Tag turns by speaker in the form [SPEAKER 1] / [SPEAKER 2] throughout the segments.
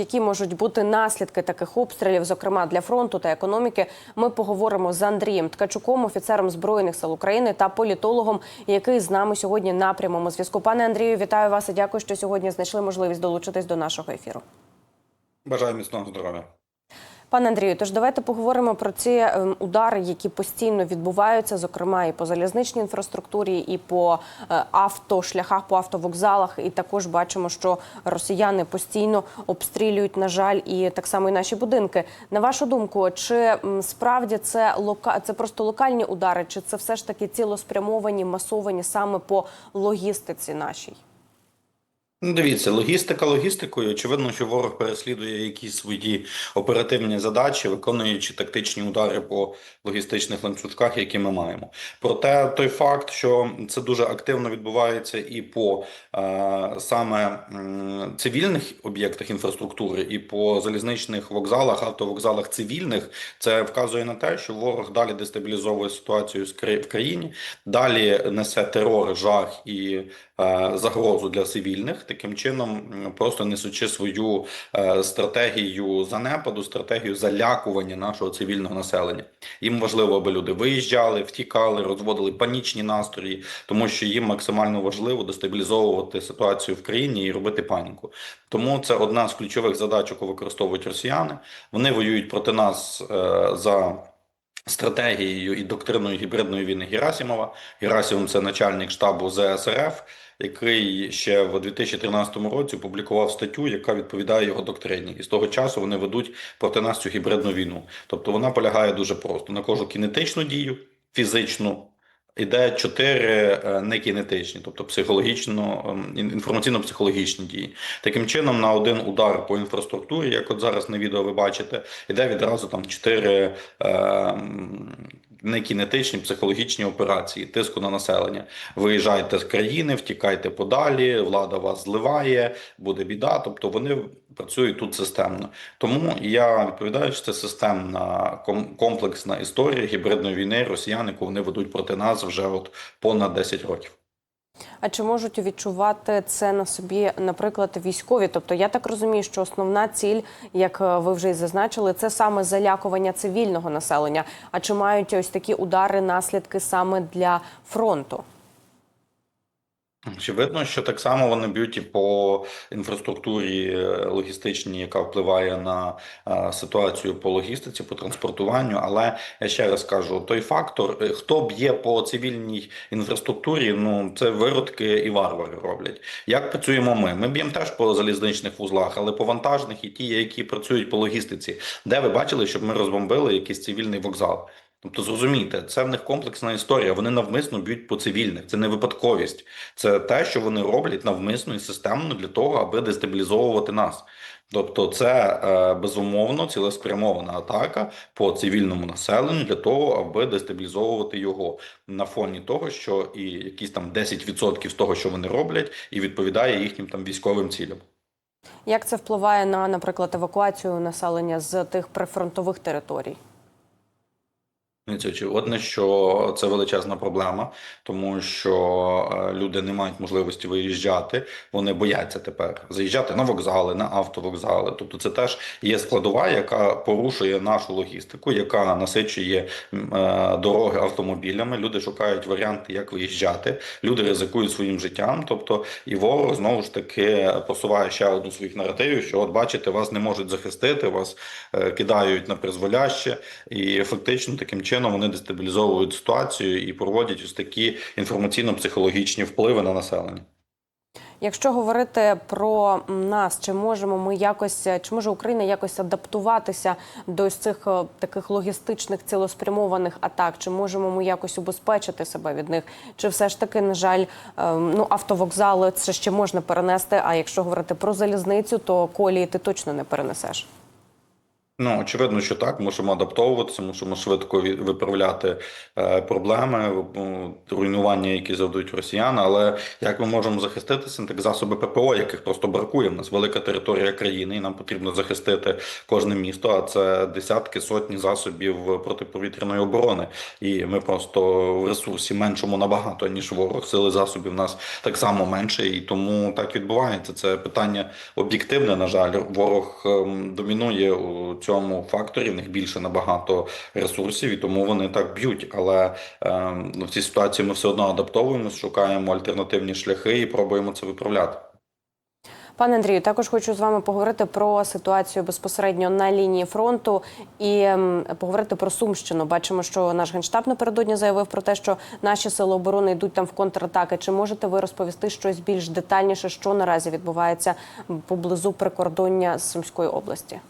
[SPEAKER 1] Які можуть бути наслідки таких обстрілів, зокрема для фронту та економіки, ми поговоримо з Андрієм Ткачуком, офіцером збройних сил України та політологом, який з нами сьогодні на прямому зв'язку. Пане Андрію, вітаю вас і дякую, що сьогодні знайшли можливість долучитись до нашого ефіру.
[SPEAKER 2] Бажаю міцного здоров'я.
[SPEAKER 1] Пане Андрію, тож давайте поговоримо про ці ем, удари, які постійно відбуваються, зокрема і по залізничній інфраструктурі, і по е, автошляхах, по автовокзалах. І також бачимо, що росіяни постійно обстрілюють, на жаль, і так само і наші будинки. На вашу думку, чи справді це лока... це просто локальні удари, чи це все ж таки цілеспрямовані, масовані саме по логістиці нашій?
[SPEAKER 2] Ну, дивіться, логістика логістикою. Очевидно, що ворог переслідує якісь свої оперативні задачі, виконуючи тактичні удари по логістичних ланцюжках, які ми маємо. Проте той факт, що це дуже активно відбувається і по е, саме м, цивільних об'єктах інфраструктури, і по залізничних вокзалах, автовокзалах цивільних, це вказує на те, що ворог далі дестабілізовує ситуацію в країні, далі несе терор, жах і е, загрозу для цивільних, таким чином просто несучи свою е, стратегію занепаду, стратегію залякування нашого цивільного населення. Їм важливо, аби люди виїжджали, втікали, розводили панічні настрої, тому що їм максимально важливо дестабілізовувати ситуацію в країні і робити паніку. Тому це одна з ключових задач, яку використовують росіяни. Вони воюють проти нас е, за. Стратегією і доктриною гібридної війни Герасимова. Герасімов – це начальник штабу ЗСРФ, який ще в 2013 році публікував статтю, яка відповідає його доктрині. І з того часу вони ведуть проти нас цю гібридну війну. Тобто вона полягає дуже просто на кожну кінетичну дію, фізичну. Іде чотири не некінетичні, тобто психологічно ем, інформаційно-психологічні дії. Таким чином, на один удар по інфраструктурі, як от зараз на відео ви бачите, іде відразу там чотири е, м, некінетичні психологічні операції тиску на населення. Виїжджайте з країни, втікайте подалі, влада вас зливає, буде біда. Тобто вони працюють тут системно. Тому я відповідаю, що це системна комплексна історія гібридної війни росіян, яку вони ведуть проти нас вже от понад 10 років.
[SPEAKER 1] А чи можуть відчувати це на собі, наприклад, військові? Тобто, я так розумію, що основна ціль, як е, ви вже й зазначили, це саме залякування цивільного населення. А чи мають ось такі удари наслідки саме для фронту?
[SPEAKER 2] Очевидно, що так само вони б'ють і по інфраструктурі е, логістичній, яка впливає на е, ситуацію по логістиці, по транспортуванню. Але я ще раз кажу: той фактор, е, хто б'є по цивільній інфраструктурі, ну це виродки і варвари роблять. Як працюємо ми? Ми б'ємо теж по залізничних вузлах, але по вантажних і ті, які працюють по логістиці. Де ви бачили, щоб ми розбомбили якийсь цивільний вокзал? Тобто зрозумійте, це в них комплексна історія. Вони навмисно б'ють по цивільних. Це не випадковість. Це те, що вони роблять навмисно і системно для того, аби дестабілізовувати нас. Тобто, це е, безумовно цілеспрямована атака по цивільному населенню для того, аби дестабілізовувати його на фоні того, що і якісь там 10% з того, що вони роблять, і відповідає їхнім там військовим цілям.
[SPEAKER 1] Як це впливає на, наприклад, евакуацію населення з тих прифронтових територій?
[SPEAKER 2] Це очевидно, що це величезна проблема, тому що е, люди не мають можливості виїжджати. Вони бояться тепер заїжджати на вокзали, на автовокзали. Тобто, це теж є складова, яка порушує нашу логістику, яка насичує е, дороги автомобілями. Люди шукають варіанти, як виїжджати. Люди ризикують своїм життям. Тобто, і ворог знову ж таки посуває ще одну своїх наративів, що от бачите, вас не можуть захистити, вас е, кидають на призволяще, і фактично таким чином вони дестабілізовують ситуацію і проводять ось такі інформаційно-психологічні впливи на населення.
[SPEAKER 1] Якщо говорити про нас, чи можемо ми якось, чи може Україна якось адаптуватися до цих е, таких логістичних цілеспрямованих атак? Чи можемо ми якось убезпечити себе від них? Чи все ж таки, на жаль, е, ну автовокзали це ще можна перенести? А якщо говорити про залізницю, то колії ти точно не перенесеш.
[SPEAKER 2] Ну, очевидно, що так, мусимо адаптовуватися, мусимо швидко виправляти е, проблеми, ну, руйнування, які завдають росіяни. Але як ми можемо захиститися? Так засоби ППО, яких просто бракує. У нас велика територія країни, і нам потрібно захистити кожне місто. А це десятки, сотні засобів протиповітряної оборони. І ми просто в ресурсі меншому набагато ніж ворог. Сили засобів в нас так само менше, і тому так відбувається. Це питання об'єктивне. На жаль, ворог ем, домінує у цьому факторі. В них більше набагато ресурсів, і тому вони так б'ють. Але ем, в цій ситуації ми все одно адаптовуємося, шукаємо альтернативні шляхи і пробуємо це виправляти.
[SPEAKER 1] Пане Андрію, також хочу з вами поговорити про ситуацію безпосередньо на лінії фронту і ем, поговорити про Сумщину. Бачимо, що наш генштаб напередодні заявив про те, що наші сили оборони йдуть там в контратаки. Чи можете ви розповісти щось більш детальніше, що наразі відбувається поблизу прикордоння з Сумської області?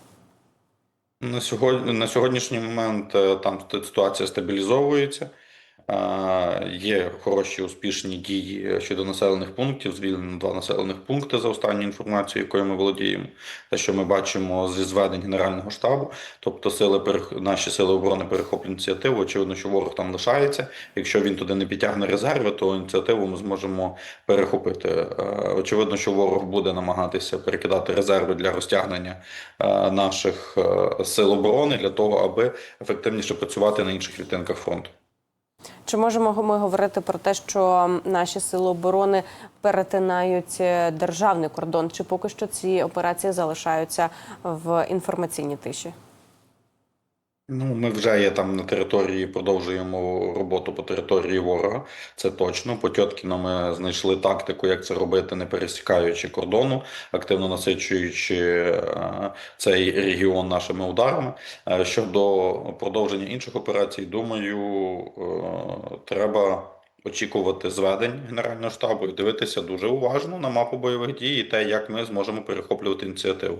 [SPEAKER 2] На сьогодні на сьогоднішній момент е, там ситуація стабілізовується. Е, Є хороші успішні дії щодо населених пунктів. Звільнено два населених пункти за останню інформацією, якою ми володіємо. Те, що ми бачимо зі зведень Генерального штабу, тобто сили наші сили оборони перехоплюють ініціативу. Очевидно, що ворог там лишається. Якщо він туди не підтягне резерви, то ініціативу ми зможемо перехопити. Е, Очевидно, що ворог буде намагатися перекидати резерви для розтягнення е, наших е, сил оборони для того, аби ефективніше працювати на інших відтинках фронту.
[SPEAKER 1] Чи можемо ми говорити про те, що наші сили оборони перетинають е, державний кордон? Чи поки що ці операції залишаються в інформаційній тиші?
[SPEAKER 2] Ну, ми вже є там на території, продовжуємо роботу по території ворога. Це точно. По Тьоткіно ми знайшли тактику, як це робити, не пересікаючи кордону, активно насичуючи е, цей регіон нашими ударами. Е, Щодо продовження інших операцій, думаю, е, треба. Очікувати зведень Генерального штабу і дивитися дуже уважно на мапу бойових дій і те, як ми зможемо перехоплювати ініціативу.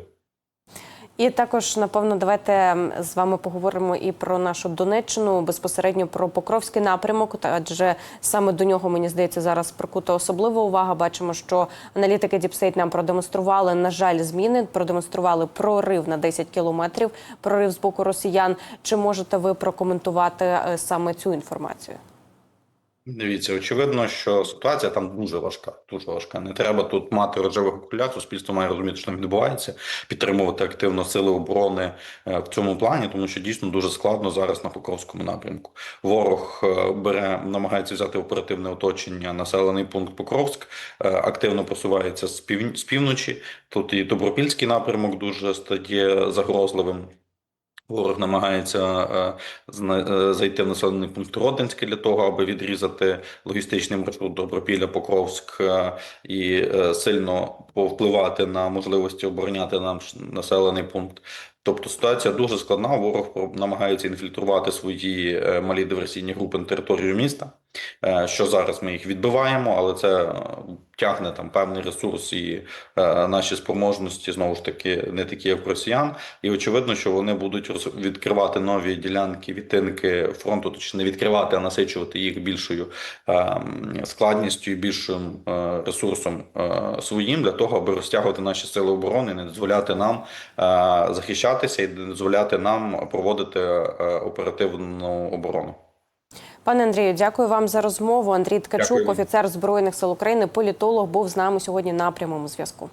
[SPEAKER 1] І також, напевно, давайте з вами поговоримо і про нашу Донеччину, безпосередньо про Покровський напрямок. Адже саме до нього мені здається зараз прикута особлива увага. Бачимо, що аналітики Діпстейт нам продемонстрували, на жаль, зміни, продемонстрували прорив на 10 кілометрів, прорив з боку росіян. Чи можете ви прокоментувати е, саме цю інформацію?
[SPEAKER 2] Дивіться, очевидно, що ситуація там дуже важка. Дуже важка. Не треба тут мати рожевих окуляр. Суспільство має розуміти, що там відбувається, підтримувати активно сили оборони е, в цьому плані, тому що дійсно дуже складно зараз на Покровському напрямку. Ворог е, бере, намагається взяти оперативне оточення населений пункт Покровськ, е, активно просувається з пів з півночі. Тут і Добропільський напрямок дуже стає загрозливим. Ворог намагається е, е, зайти в населений пункт Родинське для того, аби відрізати логістичний маршрут Добропілля, Покровськ е, і сильно повпливати на можливості обороняти наш населений пункт. Тобто ситуація дуже складна. Ворог намагається інфільтрувати свої малі диверсійні групи на територію міста. Е, Що зараз ми їх відбиваємо, але це е, тягне там певний ресурс і е, наші спроможності знову ж таки не такі, як росіян. І очевидно, що вони будуть відкривати нові ділянки, відтинки фронту, точніше не відкривати, а насичувати їх більшою складністю і більшим ресурсом своїм для того, аби розтягувати наші сили оборони, не дозволяти нам захищатися і не дозволяти нам проводити оперативну оборону.
[SPEAKER 1] Пане Андрію, дякую вам за розмову. Андрій Ткачук,
[SPEAKER 2] Дякую
[SPEAKER 1] офіцер збройних сил України, політолог, був з нами сьогодні на прямому зв'язку.